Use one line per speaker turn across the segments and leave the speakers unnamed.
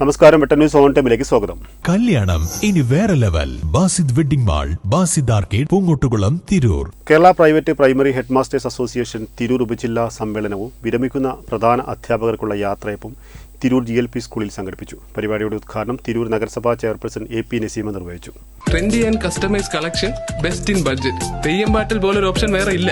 നമസ്കാരം Vettan news on ടൈമിലേക്ക് സ്വാഗതം.
കല്യാണം ഇനി വേറെ level. Basid wedding mall Basid arcade Poongottukulam Tirur.
Kerala private primary head masters association Tirur ഉപജില്ലാ സമ്മേളനവും വിരമിക്കുന്ന പ്രധാന അധ്യാപകർക്കുള്ള യാത്രയപ്പും തിരൂർ ജി എൽ പി സ്കൂളിൽ സംഘടിപ്പിച്ചു. പരിപാടിയുടെ ഉദ്ഘാടനം തിരൂർ നഗരസഭാ ചെയർപേഴ്സൺ എ പി നസീമ നിർവഹിച്ചു.
Trendy and customise collection best in budget Theyyam പാട്ടിൽ പോലൊരു ഓപ്ഷൻ വേറെ ഇല്ല.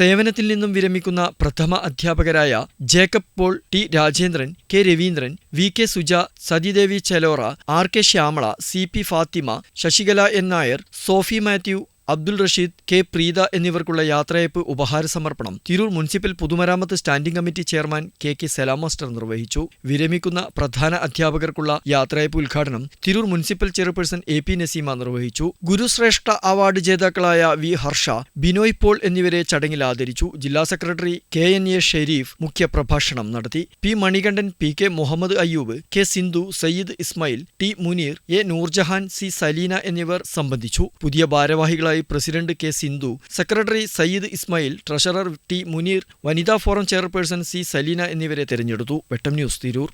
സേവനത്തിൽ നിന്നും വിരമിക്കുന്ന പ്രഥമ അധ്യാപകരായ Jacob Paul T Rajendran K Raveendran V K Suja Sathidevi Chelora R K Shyamala C P Fathima Sasikala N Nair Sophie Mathew Abdul Rasheed K Preetha എന്നിവർക്കുള്ള യാത്രയപ്പ് ഉപഹാര സമർപ്പണം തിരൂർ മുനിസിപ്പൽ പൊതുമരാമത്ത് standing committee chairman K K Salam master നിർവഹിച്ചു. വിരമിക്കുന്ന പ്രധാന അധ്യാപകർക്കുള്ള യാത്രയപ്പ് ഉദ്ഘാടനം Tirur municipal chairperson A P Naseema നിർവഹിച്ചു. ഗുരുശ്രേഷ്ഠ അവാർഡ് ജേതാക്കളായ വി ഹർഷ ബിനോയ് പോൾ എന്നിവരെ ചടങ്ങിൽ ആദരിച്ചു. ജില്ലാ secretary K N A Shareef മുഖ്യപ്രഭാഷണം നടത്തി. P Manikandan P K Muhammad Ayyub K Sindhu Sayyid Ismail T Muneer A Noorjahan C Saleena എന്നിവർ സംബന്ധിച്ചു. പുതിയ ഭാരവാഹികളായി president K Sindhu secretary Sayyid Ismail treasurer T Muneer വനിതാ ഫോറം ചെയർപേഴ്സൺ സി സലീന എന്നിവരെ തെരഞ്ഞെടുത്തു. Vettam news Tirur.